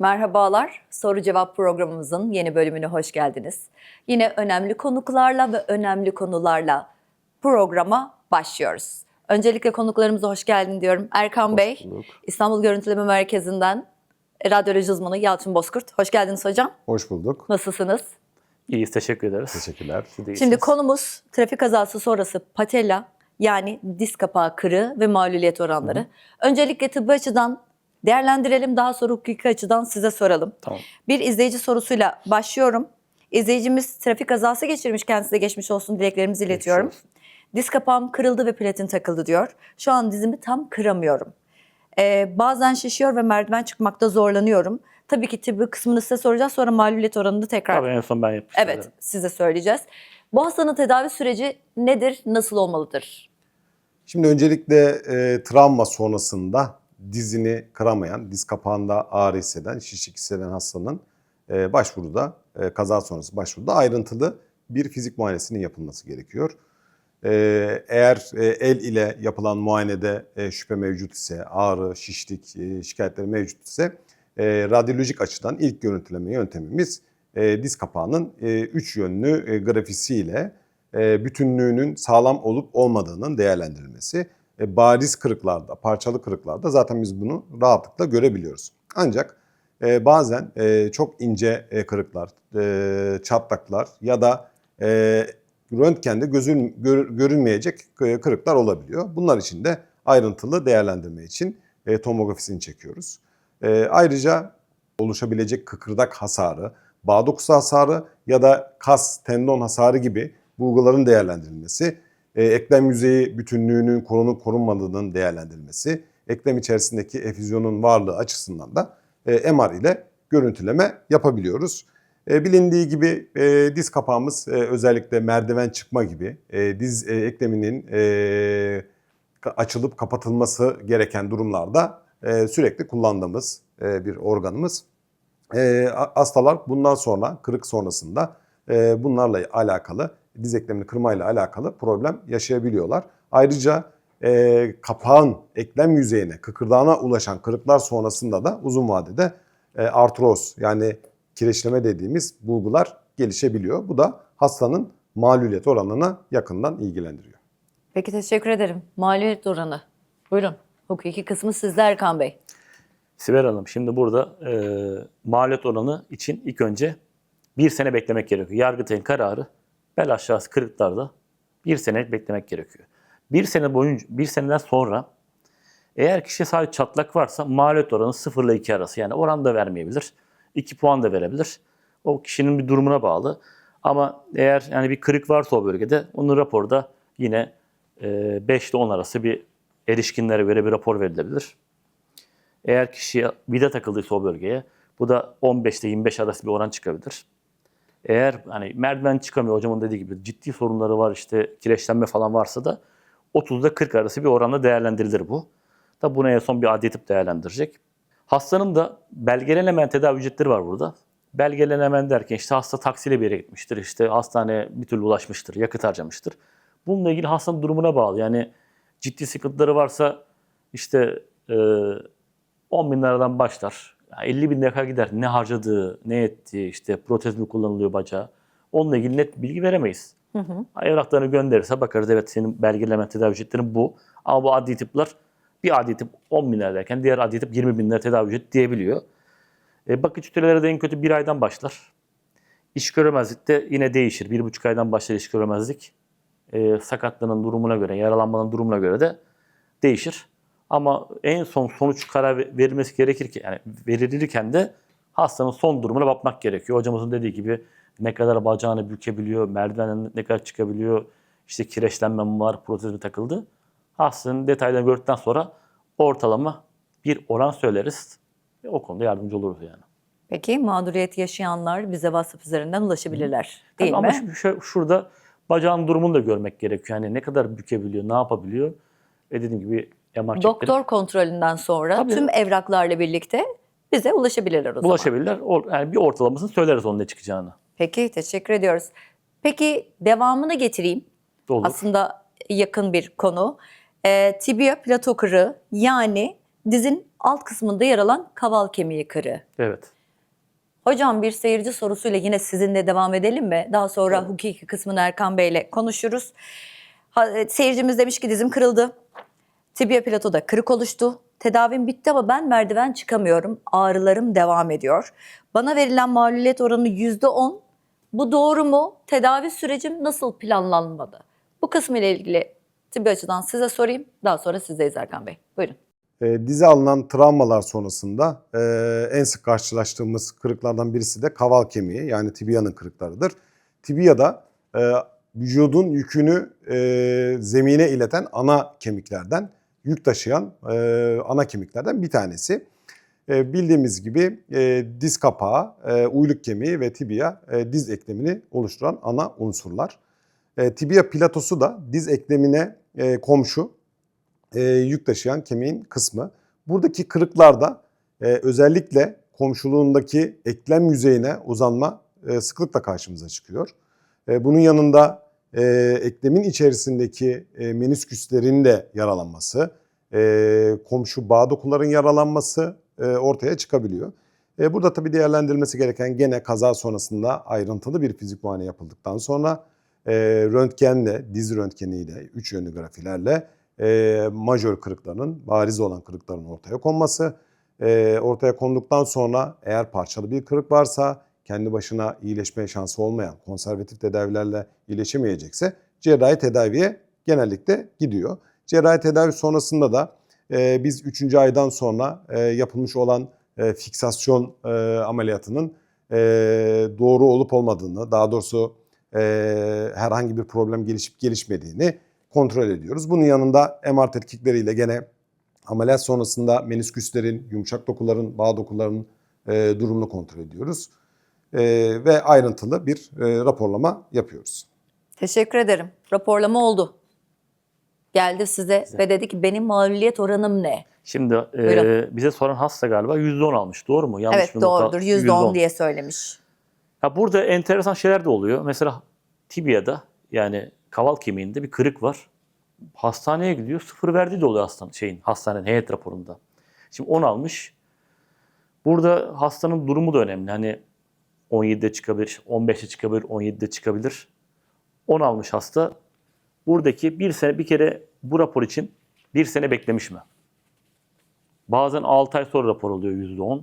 Merhabalar, soru cevap programımızın yeni bölümüne hoş geldiniz. Yine önemli konuklarla ve önemli konularla programa başlıyoruz. Öncelikle konuklarımıza hoş geldin diyorum. Erkan Bey, bulduk. İstanbul Görüntüleme Merkezi'nden radyoloji uzmanı Yalçın Bozkurt. Hoş geldiniz hocam. Hoş bulduk. Nasılsınız? İyiyiz, teşekkür ederiz. Teşekkürler. Siz de Şimdi konumuz trafik kazası sonrası patella yani diz kapağı kırığı ve mağluliyet oranları. Öncelikle tıbbi açıdan değerlendirelim daha sonra hukuki açıdan size soralım. Tamam. Bir izleyici sorusuyla başlıyorum. İzleyicimiz trafik kazası geçirmiş kendisine geçmiş olsun dileklerimizi iletiyorum. olsun. Diz kapağım kırıldı ve platin takıldı diyor. Şu an dizimi tam kıramıyorum. Ee, bazen şişiyor ve merdiven çıkmakta zorlanıyorum. Tabii ki tıbbi kısmını size soracağız sonra mağluliyet oranını tekrar Tabii en son ben yapmıştım. Evet, size söyleyeceğiz. Bu hastanın tedavi süreci nedir, nasıl olmalıdır? Şimdi öncelikle e, travma sonrasında dizini kıramayan, diz kapağında ağrı hisseden, şişlik hisseden hastanın e, başvuruda, e, kaza sonrası başvuruda ayrıntılı bir fizik muayenesinin yapılması gerekiyor. E, eğer el ile yapılan muayenede şüphe mevcut ise, ağrı, şişlik şikayetleri mevcut ise radyolojik açıdan ilk görüntüleme yöntemimiz diz kapağının üç yönlü grafisiyle bütünlüğünün sağlam olup olmadığının değerlendirilmesi. E, bariz kırıklarda, parçalı kırıklarda zaten biz bunu rahatlıkla görebiliyoruz. Ancak e, bazen e, çok ince e, kırıklar, e, çatlaklar ya da e, röntgende gözün, gör- görünmeyecek e, kırıklar olabiliyor. Bunlar için de ayrıntılı değerlendirme için e, tomografisini çekiyoruz. E, ayrıca oluşabilecek kıkırdak hasarı, bağ dokusu hasarı ya da kas, tendon hasarı gibi bulguların değerlendirilmesi, e, eklem yüzeyi bütünlüğünün korunup korunmadığının değerlendirilmesi, eklem içerisindeki efüzyonun varlığı açısından da e, MR ile görüntüleme yapabiliyoruz. E, bilindiği gibi e, diz kapağımız e, özellikle merdiven çıkma gibi e, diz e, ekleminin e, açılıp kapatılması gereken durumlarda e, sürekli kullandığımız e, bir organımız. E, hastalar bundan sonra kırık sonrasında e, bunlarla alakalı diz eklemini kırmayla alakalı problem yaşayabiliyorlar. Ayrıca e, kapağın eklem yüzeyine, kıkırdağına ulaşan kırıklar sonrasında da uzun vadede e, artroz yani kireçleme dediğimiz bulgular gelişebiliyor. Bu da hastanın mağluliyet oranına yakından ilgilendiriyor. Peki teşekkür ederim. Maliyet oranı. Buyurun. Hukuki kısmı sizde Erkan Bey. Sibel Hanım şimdi burada e, maliyet oranı için ilk önce bir sene beklemek gerekiyor. Yargıtay'ın kararı bel aşağısı kırıklarda bir sene beklemek gerekiyor. Bir sene boyunca, bir seneden sonra eğer kişi sadece çatlak varsa maliyet oranı 0 ile 2 arası. Yani oran da vermeyebilir. 2 puan da verebilir. O kişinin bir durumuna bağlı. Ama eğer yani bir kırık varsa o bölgede onun raporda yine e, 5 ile 10 arası bir erişkinlere göre bir rapor verilebilir. Eğer kişiye vida takıldıysa o bölgeye bu da 15 ile 25 arası bir oran çıkabilir. Eğer hani merdiven çıkamıyor hocamın dediği gibi ciddi sorunları var işte kireçlenme falan varsa da 30 ile 40 arası bir oranda değerlendirilir bu. Da bunu en son bir adli tıp değerlendirecek. Hastanın da belgelenemeyen tedavi ücretleri var burada. Belgelenemeyen derken işte hasta taksiyle bir yere gitmiştir, işte hastaneye bir türlü ulaşmıştır, yakıt harcamıştır. Bununla ilgili hastanın durumuna bağlı. Yani ciddi sıkıntıları varsa işte e, 10 bin liradan başlar. Yani 50 bin kadar gider. Ne harcadığı, ne ettiği, işte protez mi kullanılıyor bacağı. Onunla ilgili net bilgi veremeyiz. Evraklarını gönderirse bakarız evet senin belgeleme tedavi ücretlerin bu. Ama bu adli tıplar bir adli tıp 10 bin lira derken diğer adli tıp 20 bin lira tedavi ücreti diyebiliyor. E, bakıcı süreleri de en kötü bir aydan başlar. İş göremezlik de yine değişir. Bir buçuk aydan başlar iş göremezlik. E, sakatlığının durumuna göre, yaralanmanın durumuna göre de değişir. Ama en son sonuç karar ve- verilmesi gerekirken, yani verilirken de hastanın son durumuna bakmak gerekiyor. Hocamızın dediği gibi ne kadar bacağını bükebiliyor, merdivenden ne kadar çıkabiliyor, işte kireçlenme mi var, protez mi takıldı. Hastanın detaylarını gördükten sonra ortalama bir oran söyleriz. Ve o konuda yardımcı oluruz yani. Peki mağduriyet yaşayanlar bize WhatsApp üzerinden ulaşabilirler değil Tabii mi? Ama şu, şu- şurada bacağın durumunu da görmek gerekiyor. Yani ne kadar bükebiliyor, ne yapabiliyor. Ve dediğim gibi MR Doktor kontrolünden sonra Tabii. tüm evraklarla birlikte bize ulaşabilirler o zaman. bulaşabilirler. O- Yani bir ortalamasını söyleriz onun ne çıkacağını. Peki teşekkür ediyoruz. Peki devamını getireyim. Olur. Aslında yakın bir konu. Ee, tibia plato kırığı yani dizin alt kısmında yer alan kaval kemiği kırığı. Evet. Hocam bir seyirci sorusuyla yine sizinle devam edelim mi? Daha sonra hukuki kısmını Erkan Bey'le konuşuruz. Ha, e, seyircimiz demiş ki dizim kırıldı. Tibia platoda kırık oluştu. Tedavim bitti ama ben merdiven çıkamıyorum. Ağrılarım devam ediyor. Bana verilen mağluliyet oranı %10. Bu doğru mu? Tedavi sürecim nasıl planlanmalı? Bu kısmı ile ilgili tıbbi açıdan size sorayım. Daha sonra sizdeyiz Erkan Bey. Buyurun. E, dize alınan travmalar sonrasında e, en sık karşılaştığımız kırıklardan birisi de kaval kemiği yani tibianın kırıklarıdır. Tibia e, vücudun yükünü e, zemine ileten ana kemiklerden, yük taşıyan e, ana kemiklerden bir tanesi. E, bildiğimiz gibi e, diz kapağı, e, uyluk kemiği ve tibia e, diz eklemini oluşturan ana unsurlar. E, tibia platosu da diz eklemine e, komşu e, yük taşıyan kemiğin kısmı. Buradaki kırıklarda e, özellikle komşuluğundaki eklem yüzeyine uzanma e, sıklıkla karşımıza çıkıyor. E, bunun yanında e, eklemin içerisindeki e, menisküslerin de yaralanması, e, komşu bağ dokuların yaralanması e, ortaya çıkabiliyor. E, burada tabii değerlendirilmesi gereken gene kaza sonrasında ayrıntılı bir fizik muayene yapıldıktan sonra e, röntgenle, diz röntgeniyle, üç yönlü grafilerle e, majör kırıkların, bariz olan kırıkların ortaya konması. E, ortaya konduktan sonra eğer parçalı bir kırık varsa, kendi başına iyileşme şansı olmayan, konservatif tedavilerle iyileşemeyecekse cerrahi tedaviye genellikle gidiyor. Cerrahi tedavi sonrasında da e, biz 3. aydan sonra e, yapılmış olan e, fiksasyon e, ameliyatının e, doğru olup olmadığını, daha doğrusu e, herhangi bir problem gelişip gelişmediğini kontrol ediyoruz. Bunun yanında MR tetkikleriyle gene ameliyat sonrasında menisküslerin, yumuşak dokuların, bağ dokularının e, durumunu kontrol ediyoruz. E, ve ayrıntılı bir e, raporlama yapıyoruz. Teşekkür ederim. Raporlama oldu. Geldi size ve dedi ki benim mağluliyet oranım ne? Şimdi e, Buyurun. bize soran hasta galiba %10 almış. Doğru mu? Yanlış evet bir doğrudur. %10 diye söylemiş. Ya burada enteresan şeyler de oluyor. Mesela tibiada yani kaval kemiğinde bir kırık var. Hastaneye gidiyor. Sıfır verdiği de oluyor hastanın şeyin hastanenin heyet raporunda. Şimdi 10 almış. Burada hastanın durumu da önemli. Hani 17'de çıkabilir, 15'te çıkabilir, 17'de çıkabilir. 10 almış hasta. Buradaki bir sene bir kere bu rapor için bir sene beklemiş mi? Bazen 6 ay sonra rapor oluyor %10. ne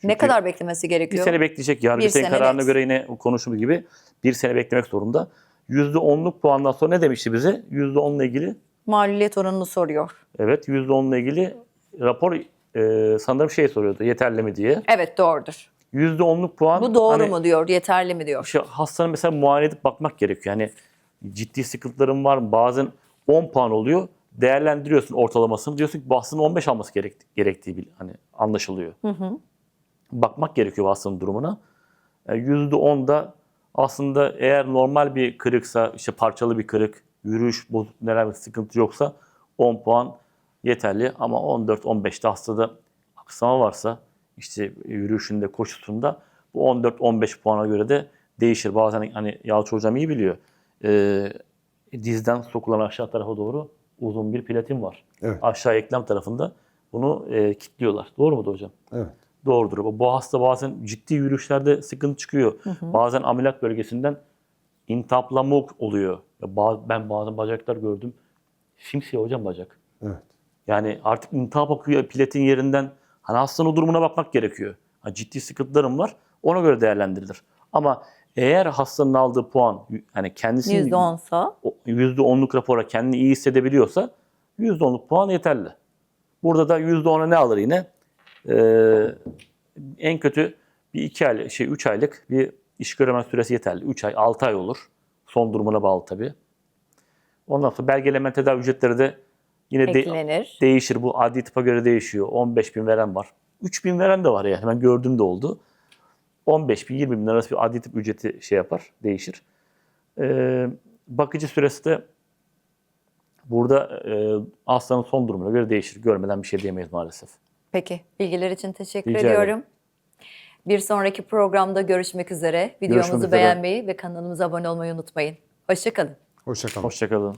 Çünkü- kadar beklemesi bir gerekiyor? sene bekleyecek. Yargıtay'ın sene kararına göre yine konuştuğumuz gibi bir sene beklemek zorunda. %10'luk puandan sonra ne demişti bize? %10'la ilgili Mağluliyet oranını soruyor. evet %10'la ilgili rapor e, sanırım şey soruyordu yeterli mi diye. Evet doğrudur. %10'luk puan Bu doğru hani mu diyor, yeterli mi diyor. işte hastanın mesela muayene edip bakmak gerekiyor. Yani ciddi sıkıntılarım var mı? Bazen 10 puan oluyor. Değerlendiriyorsun ortalamasını. Diyorsun ki bu hastanın 15 alması gerek, gerektiği bil- hani anlaşılıyor. Bakmak gerekiyor hastanın durumuna. E, %10'da aslında eğer normal bir kırıksa, işte parçalı bir kırık, yürüyüş bozuk, herhangi bir sıkıntı yoksa 10 puan yeterli. Ama 14-15'te hastada aksama varsa, işte yürüyüşünde, koşusunda bu 14-15 puana göre de değişir. Bazen hani Yalçın Hocam iyi biliyor. E, dizden sokulan aşağı tarafa doğru uzun bir platin var. Evet. Aşağı eklem tarafında bunu e, kilitliyorlar. Doğru mu hocam? Evet. Doğrudur. Bu hasta bazen ciddi yürüyüşlerde sıkıntı çıkıyor. Bazen ameliyat bölgesinden intihaplanma oluyor. Ben bazen bacaklar gördüm. Simsiyah hocam bacak. Evet. Yani artık intihap akıyor platin yerinden. Hani hastanın o durumuna bakmak gerekiyor. Ha, ciddi sıkıntılarım var. Ona göre değerlendirilir. Ama eğer hastanın aldığı puan hani kendisinin %10'sa o- %10'luk rapora kendini iyi hissedebiliyorsa %10'luk puan yeterli. Burada da %10'a ne alır yine? Ee, en kötü bir 2 ay, şey 3 aylık bir iş göreme süresi yeterli. 3 ay, 6 ay olur. Son durumuna bağlı tabii. Ondan sonra belgeleme tedavi ücretleri de yine de- eklenir. değişir. Bu adli tıpa göre değişiyor. 15 bin veren var. 3 bin veren de var ya. Hemen gördüğüm de oldu. 15 bin, 20 bin arası bir adli tıp ücreti şey yapar, değişir. Ee, bakıcı süresi de burada e, hastanın son durumuna göre değişir. Görmeden bir şey diyemeyiz maalesef. Peki bilgiler için teşekkür Rica ederim. ediyorum. Bir sonraki programda görüşmek üzere. Videomuzu üzere. beğenmeyi ve kanalımıza abone olmayı unutmayın. Hoşçakalın. Hoşçakalın. Hoşçakalın.